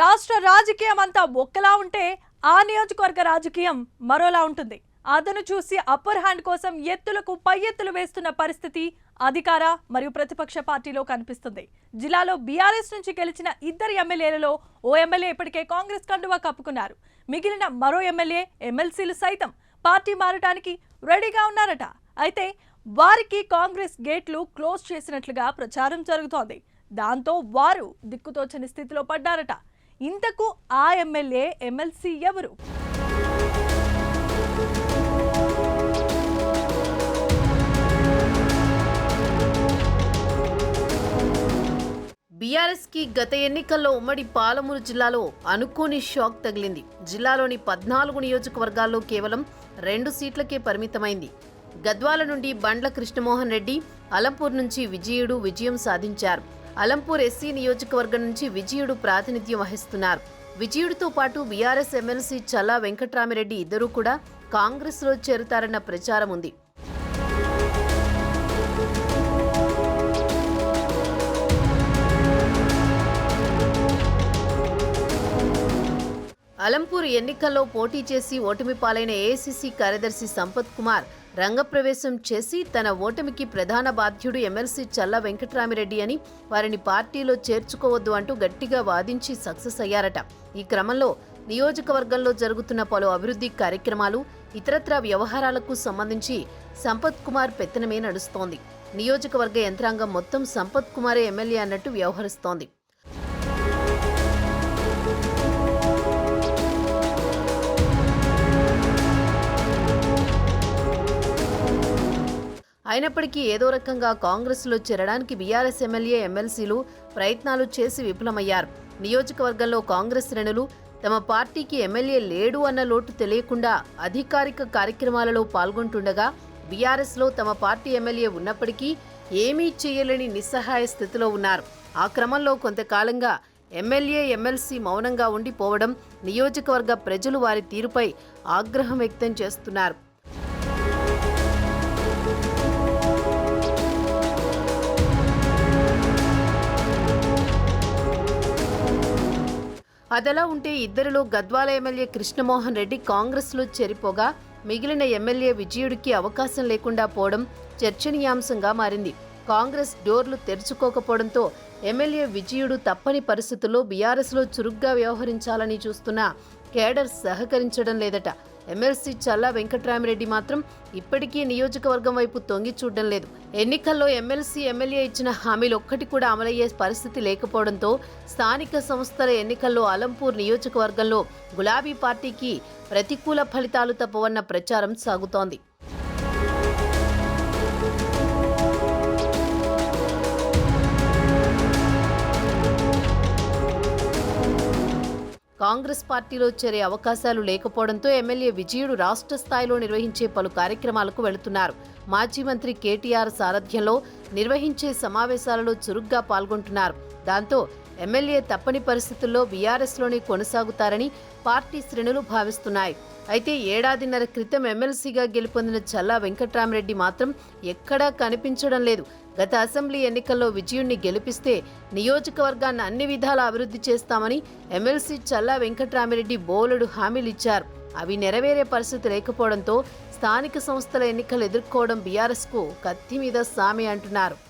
రాష్ట్ర రాజకీయం అంతా ఒక్కలా ఉంటే ఆ నియోజకవర్గ రాజకీయం మరోలా ఉంటుంది. అదను చూసి అప్పర్ హ్యాండ్ కోసం ఎత్తులకు పై ఎత్తులు వేస్తున్న పరిస్థితి అధికార మరియు ప్రతిపక్ష పార్టీలో కనిపిస్తుంది. జిల్లాలో బీఆర్ఎస్ నుంచి గెలిచిన ఇద్దరు ఎమ్మెల్యేలలో ఓ ఎమ్మెల్యే ఇప్పటికే కాంగ్రెస్ కండువా కప్పుకున్నారు. మిగిలిన మరో ఎమ్మెల్యే ఎమ్మెల్సీలు సైతం పార్టీ మారటానికి రెడీగా ఉన్నారట. అయితే వారికి కాంగ్రెస్ గేట్లు క్లోజ్ చేసినట్లుగా ప్రచారం జరుగుతోంది. దాంతో వారు దిక్కుతోచని స్థితిలో పడ్డారట. ఇంతకు ఆ ఎమ్మెల్యే ఎమ్మెల్సీ ఎవరు? బీఆర్ఎస్కి గత ఎన్నికల్లో ఉమ్మడి పాలమూరు జిల్లాలో అనుకోని షాక్ తగిలింది. జిల్లాలోని పద్నాలుగు నియోజకవర్గాల్లో కేవలం రెండు సీట్లకే పరిమితమైంది. గద్వాల నుండి బండ్ల కృష్ణమోహన్ రెడ్డి అలంపూర్ నుంచి విజయుడు విజయం సాధించారు. అలంపూర్ ఎస్సీ నియోజకవర్గం నుంచి విజయుడు ప్రాతినిధ్యం వహిస్తున్నారు. విజయుడితో పాటు బీఆర్ఎస్ ఎమ్మెల్సీ చల్లా వెంకట్రామిరెడ్డి ఇద్దరూ కూడా కాంగ్రెస్లో చేరుతారన్న ప్రచారం ఉంది. అలంపూర్ ఎన్నికల్లో పోటీ చేసి ఓటమి పాలైన ఏఐసిసి కార్యదర్శి సంపత్ కుమార్ రంగప్రవేశం చేసి తన ఓటమికి ప్రధాన బాధ్యుడు ఎమ్మెల్సీ చల్ల వెంకటరామిరెడ్డి అని వారిని పార్టీలో చేర్చుకోవద్దు అంటూ గట్టిగా వాదించి సక్సెస్ అయ్యారట. ఈ క్రమంలో నియోజకవర్గంలో జరుగుతున్న పలు అభివృద్ధి కార్యక్రమాలు ఇతరత్రా వ్యవహారాలకు సంబంధించి సంపత్ కుమార్ పెత్తనమే నడుస్తోంది. నియోజకవర్గ యంత్రాంగం మొత్తం సంపత్ కుమారే ఎమ్మెల్యే అన్నట్టు వ్యవహరిస్తోంది. అయినప్పటికీ ఏదో రకంగా కాంగ్రెస్లో చేరడానికి బీఆర్ఎస్ ఎమ్మెల్యే ఎమ్మెల్సీలు ప్రయత్నాలు చేసి విఫలమయ్యారు. నియోజకవర్గంలో కాంగ్రెస్ శ్రేణులు తమ పార్టీకి ఎమ్మెల్యే లేడు అన్న లోటు తెలియకుండా అధికారిక కార్యక్రమాలలో పాల్గొంటుండగా బీఆర్ఎస్లో తమ పార్టీ ఎమ్మెల్యే ఉన్నప్పటికీ ఏమీ చేయలేని నిస్సహాయ స్థితిలో ఉన్నారు. ఆ క్రమంలో కొంతకాలంగా ఎమ్మెల్యే ఎమ్మెల్సీ మౌనంగా ఉండిపోవడం నియోజకవర్గ ప్రజలు వారి తీరుపై ఆగ్రహం వ్యక్తం చేస్తున్నారు. అదలా ఉంటే ఇద్దరిలో గద్వాల ఎమ్మెల్యే కృష్ణమోహన్ రెడ్డి కాంగ్రెస్లో చేరిపోగా మిగిలిన ఎమ్మెల్యే విజయుడికి అవకాశం లేకుండా పోవడం చర్చనీయాంశంగా మారింది. కాంగ్రెస్ డోర్లు తెరుచుకోకపోవడంతో ఎమ్మెల్యే విజయుడు తప్పని పరిస్థితుల్లో బీఆర్ఎస్లో చురుగ్గా వ్యవహరించాలని చూస్తున్న కేడర్ సహకరించడం లేదట. ఎమ్మెల్సీ చల్లా వెంకట్రామిరెడ్డి మాత్రం ఇప్పటికీ నియోజకవర్గం వైపు తొంగి చూడడం లేదు. ఎన్నికల్లో ఎమ్మెల్సీ ఎమ్మెల్యే ఇచ్చిన హామీలు ఒక్కటి కూడా అమలయ్యే పరిస్థితి లేకపోవడంతో స్థానిక సంస్థల ఎన్నికల్లో అలంపూర్ నియోజకవర్గంలో గులాబీ పార్టీకి ప్రతికూల ఫలితాలు తప్పవన్న ప్రచారం సాగుతోంది. కాంగ్రెస్ పార్టీలో చేరే అవకాశాలు లేకపోవడంతో ఎమ్మెల్యే విజయుడు రాష్ట్ర స్థాయిలో నిర్వహించే పలు కార్యక్రమాలకు వెళుతున్నారు. మాజీ మంత్రి కేటీఆర్ సారథ్యంలో నిర్వహించే సమావేశాలలో చురుగ్గా పాల్గొంటున్నారు. దాంతో ఎమ్మెల్యే తప్పని పరిస్థితుల్లో బీఆర్ఎస్లోనే కొనసాగుతారని పార్టీ శ్రేణులు భావిస్తున్నాయి. అయితే ఏడాదిన్నర క్రితం ఎమ్మెల్సీగా గెలుపొందిన చల్లా వెంకట్రామరెడ్డి మాత్రం ఎక్కడా కనిపించడం లేదు. గత అసెంబ్లీ ఎన్నికల్లో విజయుణ్ణి గెలిపిస్తే నియోజకవర్గాన్ని అన్ని విధాల అభివృద్ధి చేస్తామని ఎమ్మెల్సీ చల్లా వెంకట్రామిరెడ్డి బోలెడు హామీలిచ్చారు. అవి నెరవేరే పరిస్థితి లేకపోవడంతో స్థానిక సంస్థల ఎన్నికలు ఎదుర్కోవడం బీఆర్ఎస్కు కత్తి మీద సామి అంటున్నారు.